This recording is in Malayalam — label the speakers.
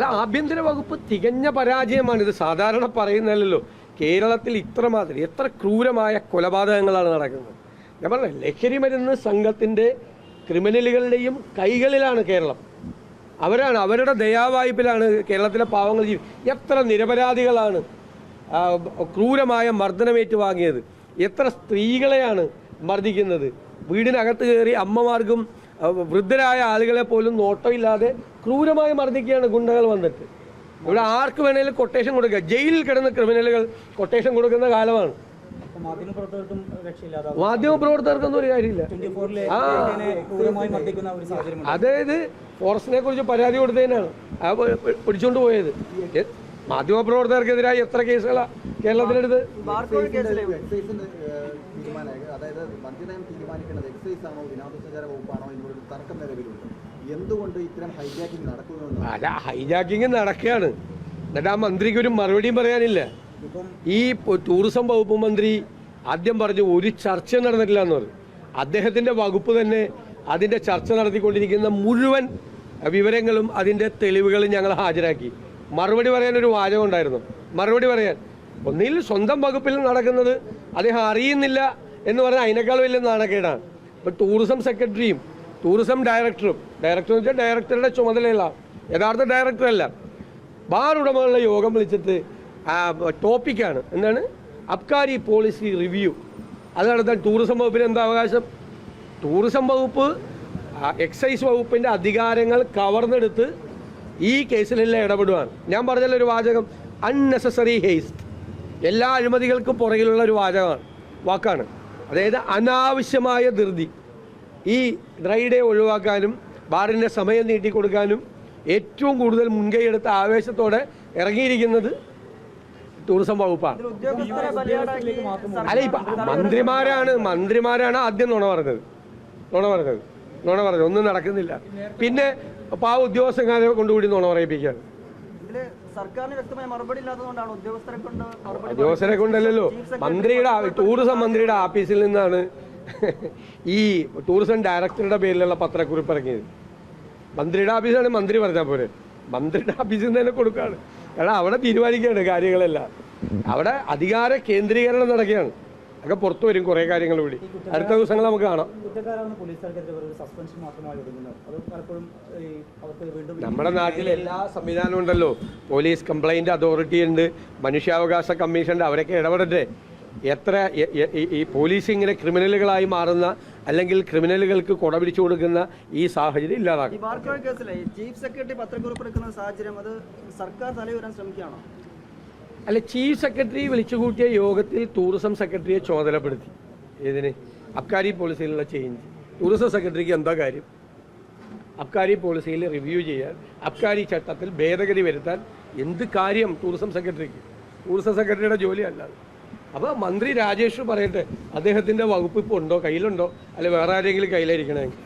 Speaker 1: അല്ല ആഭ്യന്തര വകുപ്പ് തികഞ്ഞ പരാജയമാണ് ഇത്. സാധാരണ പറയുന്നതല്ലോ കേരളത്തിൽ ഇത്രമാത്രം എത്ര ക്രൂരമായ കൊലപാതകങ്ങളാണ് നടക്കുന്നത്. ഞാൻ പറഞ്ഞ ലഹരി മരുന്ന് സംഘത്തിന്റെ ക്രിമിനലുകളുടെയും കൈകളിലാണ് കേരളം. അവരാണ് അവരുടെ ദയാവായ്പിലാണ് കേരളത്തിലെ പാവങ്ങൾ ജീവി എത്ര നിരപരാധികളാണ് ക്രൂരമായ മർദ്ദനമേറ്റ് വാങ്ങിയത്. എത്ര സ്ത്രീകളെയാണ് മർദ്ദിക്കുന്നത്. വീടിനകത്ത് കയറി അമ്മമാർക്കും വൃദ്ധരായ ആളുകളെ പോലും നോട്ടമില്ലാതെ ക്രൂരമായി മർദ്ദിക്കുകയാണ് ഗുണ്ടകൾ വന്നിട്ട്. ഇവിടെ ആർക്ക് വേണേലും കൊട്ടേഷൻ കൊടുക്കുക. ജയിലിൽ കിടന്ന ക്രിമിനലുകൾ കൊട്ടേഷൻ കൊടുക്കുന്ന കാലമാണ്. മാധ്യമപ്രവർത്തകർക്കൊന്നും ഒരു കാര്യമില്ല. അതായത് ഫോറസ്റ്റിനെ കുറിച്ച് പരാതി കൊടുത്തതിനാണ്. പിടിച്ചോണ്ട് പോയത്. മാധ്യമപ്രവർത്തകർക്കെതിരായി എത്ര കേസുകളാണ് കേരളത്തിലെടുത്ത്?
Speaker 2: അതായത് മദ്യനയം തീരുമാനിക്കേണ്ടത് എക്സൈസ് ആണോ വിനോദസഞ്ചാര വകുപ്പാണോ എന്നൊരു തർക്കം നിലവിലുണ്ട്. എന്തുകൊണ്ട് ഇത്തരം ഹൈജാക്കിംഗ് നടക്കുന്നു
Speaker 1: അല്ല ഹൈജാക്കിങ് നടക്കുകയാണ് എന്നിട്ട് ആ മന്ത്രിക്ക് ഒരു മറുപടിയും പറയാനില്ല. ഈ ടൂറിസം വകുപ്പ് മന്ത്രി ആദ്യം പറഞ്ഞു ഒരു ചർച്ച നടന്നിട്ടില്ല എന്ന് പറഞ്ഞു. അദ്ദേഹത്തിന്റെ വകുപ്പ് തന്നെ അതിന്റെ ചർച്ച നടത്തിക്കൊണ്ടിരിക്കുന്ന മുഴുവൻ വിവരങ്ങളും അതിന്റെ തെളിവുകളും ഞങ്ങൾ ഹാജരാക്കി. മറുപടി പറയാൻ ഒരു വാചകം ഉണ്ടായിരുന്നു. മറുപടി പറയാൻ ഒന്നിൽ സ്വന്തം വകുപ്പിൽ നടക്കുന്നത് അദ്ദേഹം അറിയുന്നില്ല എന്ന് പറഞ്ഞാൽ അതിനേക്കാൾ വലിയ നാണക്കേടാണ്. ഇപ്പം ടൂറിസം സെക്രട്ടറിയും ടൂറിസം ഡയറക്ടറും ഡയറക്ടർ എന്ന് വെച്ചാൽ ഡയറക്ടറുടെ ചുമതലയുള്ള യഥാർത്ഥ ഡയറക്ടറല്ല ബാർ ഉടമകളുടെ യോഗം വിളിച്ചിട്ട് ടോപ്പിക്കാണ് എന്താണ്? അബ്കാരി പോളിസി റിവ്യൂ അത് നടത്താൻ ടൂറിസം വകുപ്പിന് എന്താ അവകാശം? ടൂറിസം വകുപ്പ് എക്സൈസ് വകുപ്പിന്റെ അധികാരങ്ങൾ കവർന്നെടുത്ത് ഈ കേസിലെല്ലാം ഇടപെടുവാണ് ഞാൻ പറഞ്ഞല്ലോ ഒരു വാചകം അൺനെസസറി ഹേസ്റ്റ് എല്ലാ അഴിമതികൾക്കും പുറകിലുള്ള ഒരു വാചകമാണ് വാക്കാണ്. അതായത് അനാവശ്യമായ ധൃതി. ഈ ഡ്രൈ ഡേ ഒഴിവാക്കാനും ബാറിന്റെ സമയം നീട്ടിക്കൊടുക്കാനും ഏറ്റവും കൂടുതൽ മുൻകൈയെടുത്ത ആവേശത്തോടെ ഇറങ്ങിയിരിക്കുന്നത് ടൂറിസം വകുപ്പാണ്. അല്ല ഇപ്പം മന്ത്രിമാരാണ് മന്ത്രിമാരാണ് ആദ്യം നുണ പറഞ്ഞത്. നുണ പറഞ്ഞത്. നുണ പറഞ്ഞത്. ഒന്നും നടക്കുന്നില്ല. പിന്നെ പാവ ഉദ്യോഗസ്ഥന്മാരെ കൊണ്ടുകൂടി നുണ
Speaker 3: പറയിപ്പിക്കാൻ. ഉദ്യോഗസ്ഥരെ
Speaker 1: കൊണ്ടല്ലല്ലോ. മന്ത്രിയുടെ ടൂറിസം മന്ത്രിയുടെ ഓഫീസിൽ നിന്നാണ് ഈ ടൂറിസം ഡയറക്ടറുടെ പേരിലുള്ള പത്രക്കുറിപ്പ് ഇറങ്ങിയത്. മന്ത്രിയുടെ ഓഫീസാണ് മന്ത്രി പറഞ്ഞാൽ പോരെ. മന്ത്രിയുടെ ഓഫീസിൽ നിന്ന് തന്നെ കൊടുക്കുകയാണ് കാരണം അവിടെ തീരുമാനിക്കുകയാണ് കാര്യങ്ങളെല്ലാം. അവിടെ അധികാര കേന്ദ്രീകരണം നടക്കുകയാണ്. ഒക്കെ പുറത്തു വരും കുറേ കാര്യങ്ങൾ കൂടി. അടുത്ത ദിവസങ്ങൾ നമുക്ക് കാണാം. നമ്മുടെ നാട്ടിൽ എല്ലാ സംവിധാനവും ഉണ്ടല്ലോ. പോലീസ് കംപ്ലൈന്റ് അതോറിറ്റി ഉണ്ട്. മനുഷ്യാവകാശ കമ്മീഷൻ ഉണ്ട്. അവരൊക്കെ ഇടപെടട്ടെ. എത്ര ഈ- പോലീസ് ഇങ്ങനെ ക്രിമിനലുകളായി മാറുന്ന അല്ലെങ്കിൽ ക്രിമിനലുകൾക്ക് കൊട പിടിച്ചു കൊടുക്കുന്ന ഈ സാഹചര്യം
Speaker 3: ഈ
Speaker 1: ഇല്ലാതാക്കും
Speaker 3: ചീഫ് സെക്രട്ടറി പത്രക്കുറിപ്പ് എടുക്കുന്ന സാഹചര്യം അത് സർക്കാർ തലയുരാൻ ശ്രമിക്കുകയാണോ?
Speaker 1: അല്ല ചീഫ് സെക്രട്ടറി വിളിച്ചുകൂട്ടിയ യോഗത്തിൽ ടൂറിസം സെക്രട്ടറിയെ ചുമതലപ്പെടുത്തി. ഇതിന് അബ്കാരി പോളിസിയിലുള്ള ചേഞ്ച് ടൂറിസം സെക്രട്ടറിക്ക് എന്താ കാര്യം? അബ്കാരി പോളിസിയിൽ റിവ്യൂ ചെയ്യാൻ അബ്കാരി ചട്ടത്തിൽ ഭേദഗതി വരുത്താൻ എന്ത് കാര്യം ടൂറിസം സെക്രട്ടറിക്ക് ടൂറിസം സെക്രട്ടറിയുടെ ജോലിയല്ല അപ്പോൾ മന്ത്രി രാജേഷ് പറയട്ടെ അദ്ദേഹത്തിന്റെ വകുപ്പ് ഇപ്പോൾ ഉണ്ടോ? കയ്യിലുണ്ടോ? അല്ലെ വേറെ ആരെങ്കിലും കയ്യിലിരിക്കണമെങ്കിൽ